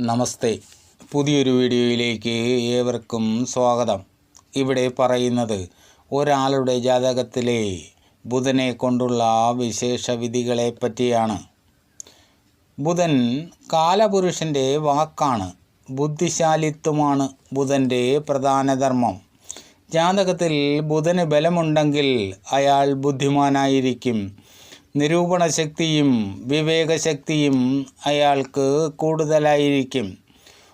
നമസ്തേ. പുതിയൊരു വീഡിയോയിലേക്ക് ഏവർക്കും സ്വാഗതം. ഇവിടെ പറയുന്നത് ഒരാളുടെ ജാതകത്തിലെ ബുധനെ കൊണ്ടുള്ള വിശേഷ വിധികളെ പറ്റിയാണ്. ബുധൻ കാലപുരുഷന്റെ വാക്കാണ്. ബുദ്ധിശാലിത്വമാണ് ബുധന്റെ പ്രധാന ധർമ്മം. ജാതകത്തിൽ ബുധന് ബലമുണ്ടെങ്കിൽ അയാൾ ബുദ്ധിമാനായിരിക്കും. നിരൂപണ ശക്തിയും വിവേകശക്തിയും അയാൾക്ക് കൂടുതലായിരിക്കും.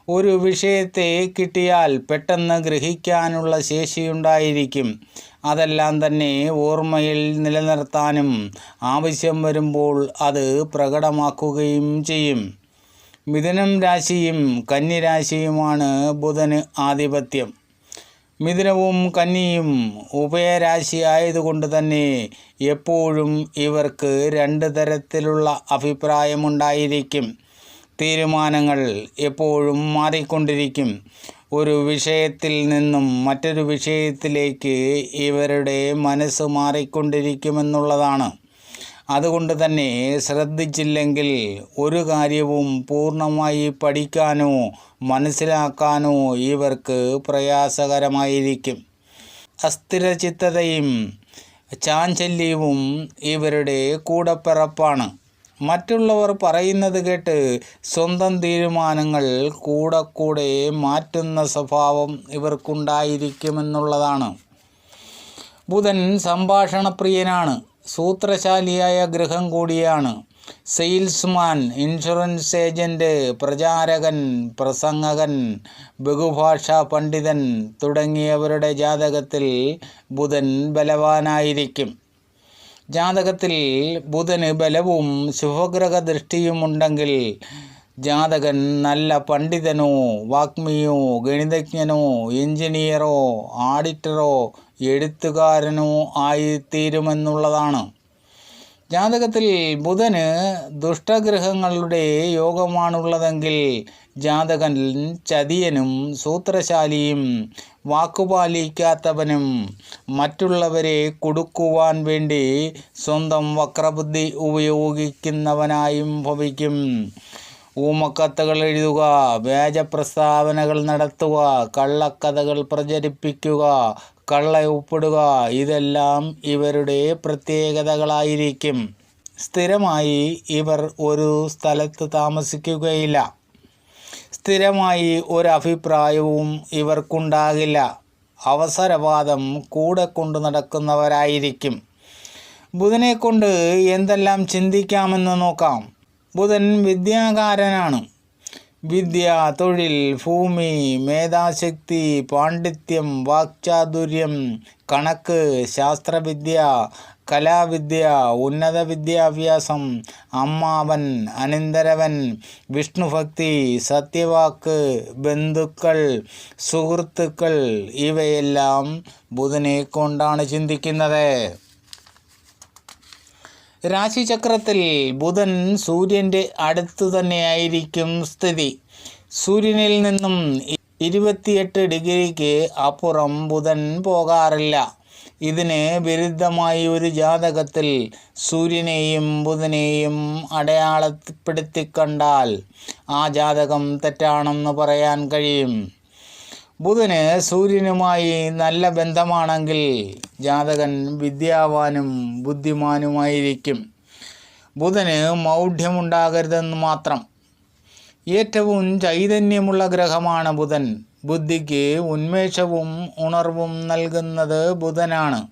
ഒരു വിഷയത്തെ കിട്ടിയാൽ പെട്ടെന്ന് ഗ്രഹിക്കാനുള്ള ശേഷിയുണ്ടായിരിക്കും. അതെല്ലാം തന്നെ ഓർമ്മയിൽ നിലനിർത്താനും ആവശ്യം വരുമ്പോൾ അത് പ്രകടമാക്കുകയും ചെയ്യും. മിഥുനം രാശിയും കന്നിരാശിയുമാണ് ബുധന് ആധിപത്യം. മിഥുനവും കന്നിയും ഉഭയരാശി ആയതുകൊണ്ട് തന്നെ എപ്പോഴും ഇവർക്ക് രണ്ട് തരത്തിലുള്ള അഭിപ്രായമുണ്ടായിരിക്കും. തീരുമാനങ്ങൾ എപ്പോഴും മാറിക്കൊണ്ടിരിക്കും. ഒരു വിഷയത്തിൽ നിന്നും മറ്റൊരു വിഷയത്തിലേക്ക് ഇവരുടെ മനസ്സ് മാറിക്കൊണ്ടിരിക്കുമെന്നുള്ളതാണ്. അതുകൊണ്ട് തന്നെ ശ്രദ്ധിച്ചില്ലെങ്കിൽ ഒരു കാര്യവും പൂർണമായി പഠിക്കാനോ മനസ്സിലാക്കാനോ ഇവർക്ക് പ്രയാസകരമായിരിക്കും. അസ്ഥിരചിത്തതയും ചാഞ്ചല്യവും ഇവരുടെ കൂടപ്പിറപ്പാണ്. മറ്റുള്ളവർ പറയുന്നത് കേട്ട് സ്വന്തം തീരുമാനങ്ങൾ കൂടെ കൂടെ മാറ്റുന്ന സ്വഭാവം ഇവർക്കുണ്ടായിരിക്കുമെന്നുള്ളതാണ്. ബുധൻ സംഭാഷണപ്രിയനാണ്. സൂത്രശാലിയായ ഗ്രഹം കൂടിയാണ്. സെയിൽസ്മാൻ ഇൻഷുറൻസ് ഏജന്റ് പ്രചാരകൻ പ്രസംഗകൻ ബഹുഭാഷാ പണ്ഡിതൻ തുടങ്ങിയവരുടെ ജാതകത്തിൽ ബുധൻ ബലവാനായിരിക്കും. ജാതകത്തിൽ ബുധന് ബലവും ശുഭഗ്രഹ ദൃഷ്ടിയുമുണ്ടെങ്കിൽ ജാതകൻ നല്ല പണ്ഡിതനോ വാഗ്മിയോ ഗണിതജ്ഞനോ എഞ്ചിനീയറോ ആഡിറ്ററോ എഴുത്തുകാരനോ ആയിത്തീരുമെന്നുള്ളതാണ്. ജാതകത്തിൽ ബുധന് ദുഷ്ടഗ്രഹങ്ങളുടെ യോഗമാണുള്ളതെങ്കിൽ ജാതകൻ ചതിയനും സൂത്രശാലിയും വാക്കുപാലിക്കാത്തവനും മറ്റുള്ളവരെ കൊടുക്കുവാൻ വേണ്ടി സ്വന്തം വക്രബുദ്ധി ഉപയോഗിക്കുന്നവനായും ഭവിക്കും. ഊമക്കത്തുകൾ എഴുതുക വ്യാജ പ്രസ്താവനകൾ നടത്തുക കള്ളക്കഥകൾ പ്രചരിപ്പിക്കുക കള്ള ഉപ്പിടുക ഇതെല്ലാം ഇവരുടെ പ്രത്യേകതകളായിരിക്കും. സ്ഥിരമായി ഇവർ ഒരു സ്ഥലത്ത് താമസിക്കുകയില്ല. സ്ഥിരമായി ഒരഭിപ്രായവും ഇവർക്കുണ്ടാകില്ല. അവസരവാദം കൂടെ കൊണ്ടു നടക്കുന്നവരായിരിക്കും. ബുധനെ കൊണ്ട് എന്തെല്ലാം ചിന്തിക്കാമെന്ന് നോക്കാം. ബുധൻ വിദ്യാകാരനാണ്. വിദ്യ തൊഴിൽ ഭൂമി മേധാശക്തി പാണ്ഡിത്യം വാക്ചാതുര്യം കണക്ക് ശാസ്ത്രവിദ്യ കലാവിദ്യ ഉന്നത വിദ്യാഭ്യാസം അമ്മാവൻ അനന്തരവൻ വിഷ്ണുഭക്തി സത്യവാക്ക് ബന്ധുക്കൾ സുഹൃത്തുക്കൾ ഇവയെല്ലാം ബുധനെ കൊണ്ടാണ് ചിന്തിക്കുന്നത്. രാശിചക്രത്തിൽ ബുധൻ സൂര്യന്റെ അടുത്തു തന്നെയായിരിക്കും സ്ഥിതി. സൂര്യനിൽ നിന്നും ഇരുപത്തിയെട്ട് ഡിഗ്രിക്ക് അപ്പുറം ബുധൻ പോകാറില്ല. ഇതിന് വിരുദ്ധമായി ഒരു ജാതകത്തിൽ സൂര്യനെയും ബുധനെയും അടയാളപ്പെടുത്തിക്കണ്ടാൽ ആ ജാതകം തെറ്റാണെന്ന് പറയാൻ കഴിയും. ബുധന് സൂര്യനുമായി നല്ല ബന്ധമാണെങ്കിൽ ജാതകൻ വിദ്യാവാനും ബുദ്ധിമാനുമായിരിക്കും. ബുധന് മൗഢ്യമുണ്ടാകരുതെന്ന് മാത്രം. ഏറ്റവും ചൈതന്യമുള്ള ഗ്രഹമാണ് ബുധൻ. ബുദ്ധിക്ക് ഉന്മേഷവും ഉണർവും നൽകുന്നത് ബുധനാണ്.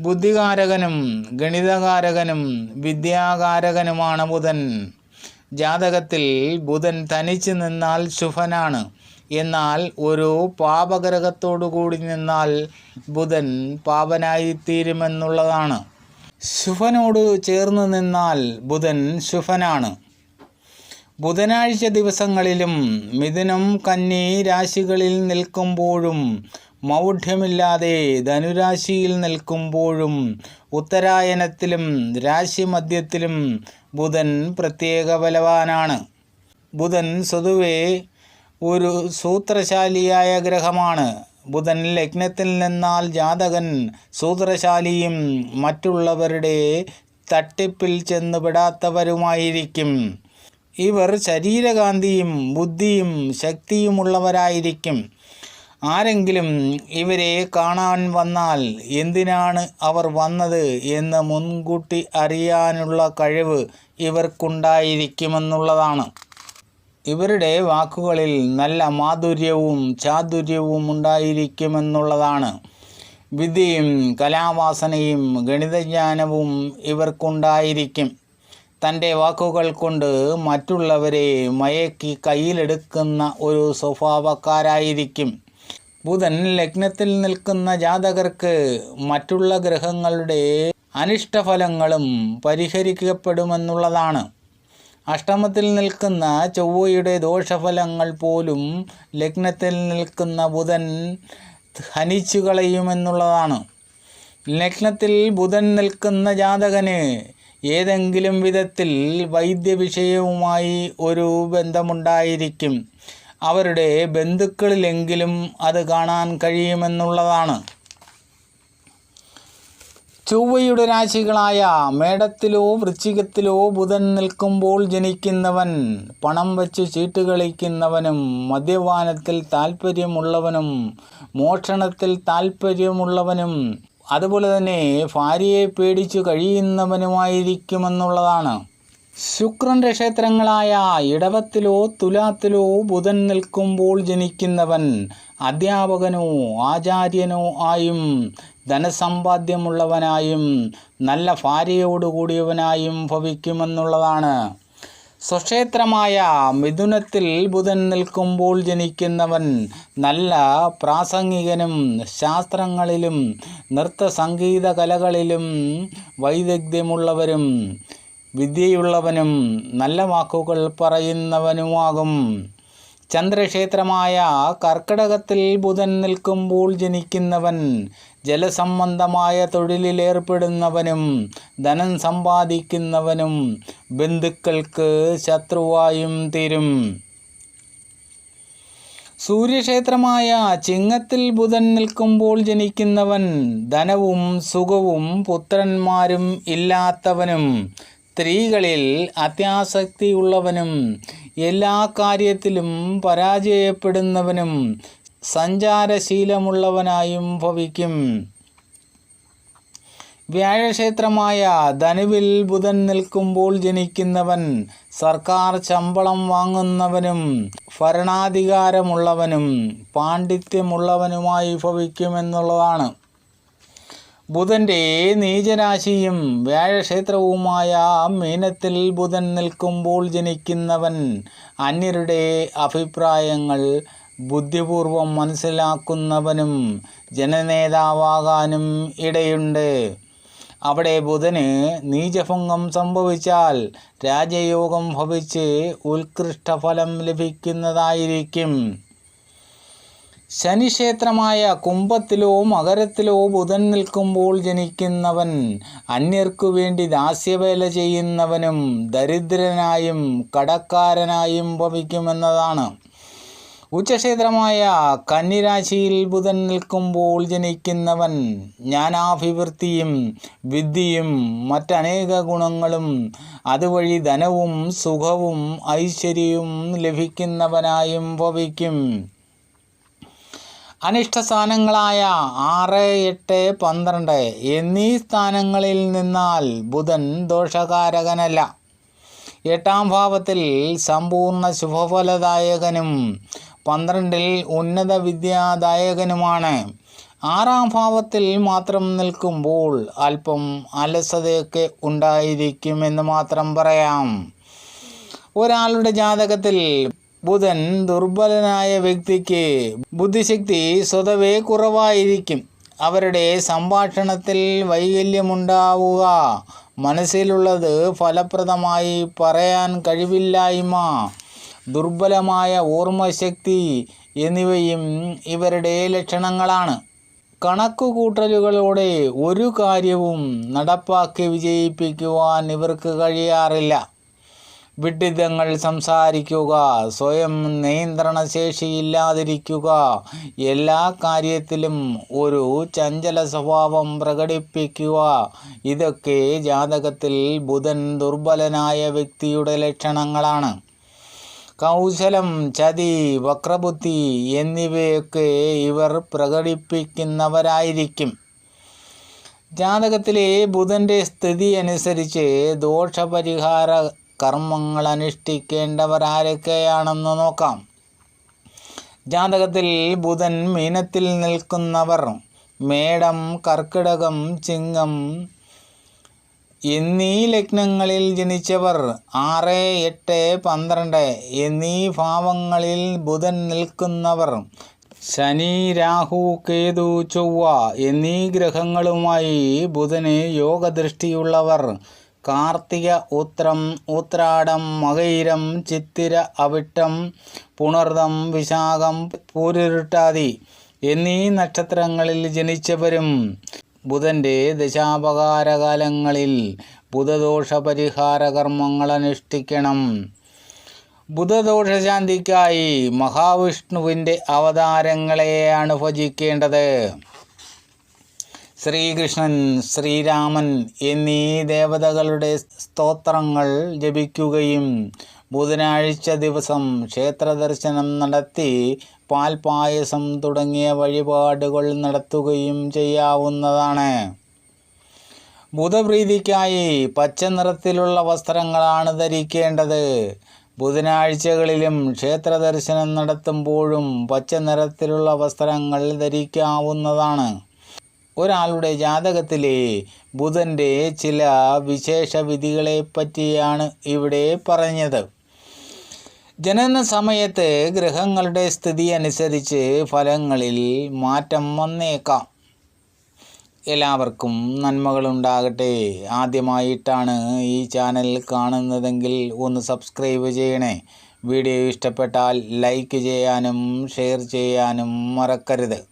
ബുദ്ധികാരകനും ഗണിതകാരകനും വിദ്യാകാരകനുമാണ് ബുധൻ. ജാതകത്തിൽ ബുധൻ തനിച്ചു നിന്നാൽ ശുഭനാണ്. എന്നാൽ ഒരു പാപഗ്രഹത്തോടു കൂടി നിന്നാൽ ബുധൻ പാപനായിത്തീരുമെന്നുള്ളതാണ്. ശുഭനോട് ചേർന്ന് നിന്നാൽ ബുധൻ ശുഭനാണ്. ബുധനാഴ്ച ദിവസങ്ങളിലും മിഥുനം കന്നി രാശികളിൽ നിൽക്കുമ്പോഴും മൗഢ്യമില്ലാതെ ധനുരാശിയിൽ നിൽക്കുമ്പോഴും ഉത്തരായനത്തിലും രാശിമധ്യത്തിലും ബുധൻ പ്രത്യേക ബലവാനാണ്. ബുധൻ സ്വതുവേ ഒരു സൂത്രശാലിയായ ഗ്രഹമാണ്. ബുധൻ ലഗ്നത്തിൽ നിന്നാൽ ജാതകൻ സൂത്രശാലിയും മറ്റുള്ളവരുടെ തട്ടിപ്പിൽ ചെന്നുപെടാത്തവരുമായിരിക്കും. ഇവർ ശരീരകാന്തിയും ബുദ്ധിയും ശക്തിയുമുള്ളവരായിരിക്കും. ആരെങ്കിലും ഇവരെ കാണാൻ വന്നാൽ എന്തിനാണ് അവർ വന്നത് എന്ന് മുൻകൂട്ടി അറിയാനുള്ള കഴിവ് ഇവർക്കുണ്ടായിരിക്കുമെന്നുള്ളതാണ്. ഇവരുടെ വാക്കുകളിൽ നല്ല മാധുര്യവും ചാതുര്യവും ഉണ്ടായിരിക്കുമെന്നുള്ളതാണ്. വിധിയും കലാവാസനയും ഗണിതജ്ഞാനവും ഇവർക്കുണ്ടായിരിക്കും. തന്റെ വാക്കുകൾ കൊണ്ട് മറ്റുള്ളവരെ മയക്കി കയ്യിലെടുക്കുന്ന ഒരു സ്വഭാവക്കാരായിരിക്കും. ബുധൻ ലഗ്നത്തിൽ നിൽക്കുന്ന ജാതകർക്ക് മറ്റുള്ള ഗ്രഹങ്ങളുടെ അനിഷ്ടഫലങ്ങളും പരിഹരിക്കപ്പെടുമെന്നുള്ളതാണ്. അഷ്ടമത്തിൽ നിൽക്കുന്ന ചൊവ്വയുടെ ദോഷഫലങ്ങൾ പോലും ലഗ്നത്തിൽ നിൽക്കുന്ന ബുധൻ ഹനിച്ചു കളയുമെന്നുള്ളതാണ്. ലഗ്നത്തിൽ ബുധൻ നിൽക്കുന്ന ജാതകന് ഏതെങ്കിലും വിധത്തിൽ വൈദ്യവിഷയവുമായി ഒരു ബന്ധമുണ്ടായിരിക്കും. അവരുടെ ബന്ധുക്കളിലെങ്കിലും അത് കാണാൻ കഴിയുമെന്നുള്ളതാണ്. ചൊവ്വയുടെ രാശികളായ മേടത്തിലോ വൃശ്ചികത്തിലോ ബുധൻ നിൽക്കുമ്പോൾ ജനിക്കുന്നവൻ പണം വച്ച് ചീട്ട് കളിക്കുന്നവനും മദ്യപാനത്തിൽ താല്പര്യമുള്ളവനും മോഷണത്തിൽ താല്പര്യമുള്ളവനും അതുപോലെ തന്നെ ഭാര്യയെ പേടിച്ചു കഴിയുന്നവനുമായിരിക്കുമെന്നുള്ളതാണ്. ശുക്രന്റെ ക്ഷേത്രങ്ങളായ ഇടവത്തിലോ തുലാത്തിലോ ബുധൻ നിൽക്കുമ്പോൾ ജനിക്കുന്നവൻ അധ്യാപകനോ ആചാര്യനോ ആയും ധനസമ്പാദ്യമുള്ളവനായും നല്ല ഭാര്യയോടുകൂടിയവനായും ഭവിക്കുമെന്നുള്ളതാണ്. സ്വക്ഷേത്രമായ മിഥുനത്തിൽ ബുധൻ നിൽക്കുമ്പോൾ ജനിക്കുന്നവൻ നല്ല പ്രാസംഗികനും ശാസ്ത്രങ്ങളിലും നൃത്ത സംഗീത കലകളിലും വൈദഗ്ധ്യമുള്ളവരും വിദ്യയുള്ളവനും നല്ല വാക്കുകൾ പറയുന്നവനുമാകും. ചന്ദ്രക്ഷേത്രമായ കർക്കിടകത്തിൽ ബുധൻ നിൽക്കുമ്പോൾ ജനിക്കുന്നവൻ ജലസംബന്ധമായ തൊഴിലിലേർപ്പെടുന്നവനും ധനം സമ്പാദിക്കുന്നവനും ബന്ധുക്കൾക്ക് ശത്രുവായും തീരും. സൂര്യക്ഷേത്രമായ ചിങ്ങത്തിൽ ബുധൻ നിൽക്കുമ്പോൾ ജനിക്കുന്നവൻ ധനവും സുഖവും പുത്രന്മാരും ഇല്ലാത്തവനും സ്ത്രീകളിൽ അത്യാസക്തിയുള്ളവനും എല്ലാ കാര്യത്തിലും പരാജയപ്പെടുന്നവനും സഞ്ചാരശീലമുള്ളവനായും ഭവിക്കും. വ്യാഴക്ഷേത്രമായ ധനുവിൽ ബുധൻ നിൽക്കുമ്പോൾ ജനിക്കുന്നവൻ സർക്കാർ ശമ്പളം വാങ്ങുന്നവനും ഭരണാധികാരമുള്ളവനും പാണ്ഡിത്യമുള്ളവനുമായി ഭവിക്കുമെന്നുള്ളതാണ്. ബുധന്റെ നീചരാശിയും വ്യാഴക്ഷേത്രവുമായ മീനത്തിൽ ബുധൻ നിൽക്കുമ്പോൾ ജനിക്കുന്നവൻ അന്യരുടെ അഭിപ്രായങ്ങൾ ബുദ്ധിപൂർവം മനസ്സിലാക്കുന്നവനും ജനനേതാവാകാനും ഇടയുണ്ട്. അവിടെ ബുധന് നീചഭംഗം സംഭവിച്ചാൽ രാജയോഗം ഭവിച്ച് ഉത്കൃഷ്ടഫലം ലഭിക്കുന്നതായിരിക്കും. ശനിക്ഷേത്രമായ കുംഭത്തിലോ മകരത്തിലോ ബുധൻ നിൽക്കുമ്പോൾ ജനിക്കുന്നവൻ അന്യർക്കു വേണ്ടി ദാസ്യവേല ചെയ്യുന്നവനും ദരിദ്രനായും കടക്കാരനായും ഭവിക്കുമെന്നതാണ്. ഉച്ചക്ഷേത്രമായ കന്നിരാശിയിൽ ബുധൻ നിൽക്കുമ്പോൾ ജനിക്കുന്നവൻ ജ്ഞാനാഭിവൃദ്ധിയും വിദ്യയും മറ്റനേക ഗുണങ്ങളും അതുവഴി ധനവും സുഖവും ഐശ്വര്യവും ലഭിക്കുന്നവനായും ഭവിക്കും. അനിഷ്ടസ്ഥാനങ്ങളായ ആറ് എട്ട് പന്ത്രണ്ട് എന്നീ സ്ഥാനങ്ങളിൽ നിന്നാൽ ബുധൻ ദോഷകാരകനല്ല. എട്ടാം ഭാവത്തിൽ സമ്പൂർണ ശുഭഫലദായകനും പന്ത്രണ്ടിൽ ഉന്നത വിദ്യാദായകനുമാണ്. ആറാം ഭാവത്തിൽ മാത്രം നിൽക്കുമ്പോൾ അല്പം അലസതയൊക്കെ ഉണ്ടായിരിക്കുമെന്ന് മാത്രം പറയാം. ഒരാളുടെ ജാതകത്തിൽ ബുധൻ ദുർബലനായ വ്യക്തിക്ക് ബുദ്ധിശക്തി സ്വതവേ കുറവായിരിക്കും. അവരുടെ സംഭാഷണത്തിൽ വൈകല്യമുണ്ടാവുക. മനസ്സിലുള്ളത് ഫലപ്രദമായി പറയാൻ കഴിവില്ലായ്മ ദുർബലമായ ഓർമ്മശക്തി എന്നിവയും ഇവരുടെ ലക്ഷണങ്ങളാണ്. കണക്കുകൂട്ടലുകളോടെ ഒരു കാര്യവും നടപ്പാക്കി വിജയിപ്പിക്കുവാൻ ഇവർക്ക് കഴിയാറില്ല. വിഡിതങ്ങൾ സംസാരിക്കുക. സ്വയം നിയന്ത്രണശേഷിയില്ലാതിരിക്കുക. എല്ലാ കാര്യത്തിലും ഒരു ചഞ്ചല സ്വഭാവം പ്രകടിപ്പിക്കുക. ഇതൊക്കെ ജാതകത്തിൽ ബുധൻ ദുർബലനായ വ്യക്തിയുടെ ലക്ഷണങ്ങളാണ്. കൗശലം ചതി വക്രബുദ്ധി എന്നിവയൊക്കെ ഇവർ പ്രകടിപ്പിക്കുന്നവരായിരിക്കും. ജാതകത്തിലെ ബുധന്റെ സ്ഥിതി അനുസരിച്ച് ദോഷപരിഹാര കർമ്മങ്ങൾ അനുഷ്ഠിക്കേണ്ടവർ ആരൊക്കെയാണെന്ന് നോക്കാം. ജാതകത്തിൽ ബുധൻ മീനത്തിൽ നിൽക്കുന്നവർ മേടം കർക്കിടകം ചിങ്ങം എന്നീ ലഗ്നങ്ങളിൽ ജനിച്ചവർ ആറ് എട്ട് പന്ത്രണ്ട് എന്നീ ഭാവങ്ങളിൽ ബുധൻ നിൽക്കുന്നവർ ശനി രാഹു കേതു ചൊവ്വ എന്നീ ഗ്രഹങ്ങളുമായി ബുധന് യോഗദൃഷ്ടിയുള്ളവർ കാർത്തിക ഉത്രം ഉത്രാടം മകയിരം ചിത്തിര അവിട്ടം പുണർദം വിശാഖം പൂരുരുട്ടാതി എന്നീ നക്ഷത്രങ്ങളിൽ ജനിച്ചവരും ബുധന്റെ ദശാപകാരകാലങ്ങളിൽ ബുധദോഷ പരിഹാര കർമ്മങ്ങൾ അനുഷ്ഠിക്കണം ബുധദോഷശാന്തിക്കായി മഹാവിഷ്ണുവിന്റെ അവതാരങ്ങളെ ഭജിക്കേണ്ടത്. ശ്രീകൃഷ്ണൻ ശ്രീരാമൻ എന്നീ ദേവതകളുടെ സ്തോത്രങ്ങൾ ജപിക്കുകയും ബുധനാഴ്ച ദിവസം ക്ഷേത്രദർശനം നടത്തി പാൽപായസം തുടങ്ങിയ വഴിപാടുകൾ നടത്തുകയും ചെയ്യാവുന്നതാണ്. ബുധപ്രീതിക്കായി പച്ച നിറത്തിലുള്ള വസ്ത്രങ്ങളാണ് ധരിക്കേണ്ടത്. ബുധനാഴ്ചകളിലും ക്ഷേത്രദർശനം നടത്തുമ്പോഴും പച്ച നിറത്തിലുള്ള വസ്ത്രങ്ങൾ ധരിക്കാവുന്നതാണ്. ഒരാളുടെ ജാതകത്തിലെ ബുധന്റെ ചില വിശേഷ വിധികളെപ്പറ്റിയാണ് ഇവിടെ പറഞ്ഞത്. ജനന സമയത്ത് ഗ്രഹങ്ങളുടെ സ്ഥിതി അനുസരിച്ച് ഫലങ്ങളിൽ മാറ്റം വന്നേക്കാം. എല്ലാവർക്കും നന്മകളുണ്ടാകട്ടെ. ആദ്യമായിട്ടാണ് ഈ ചാനൽ കാണുന്നതെങ്കിൽ ഒന്ന് സബ്സ്ക്രൈബ് ചെയ്യണേ. വീഡിയോ ഇഷ്ടപ്പെട്ടാൽ ലൈക്ക് ചെയ്യാനും ഷെയർ ചെയ്യാനും മറക്കരുത്.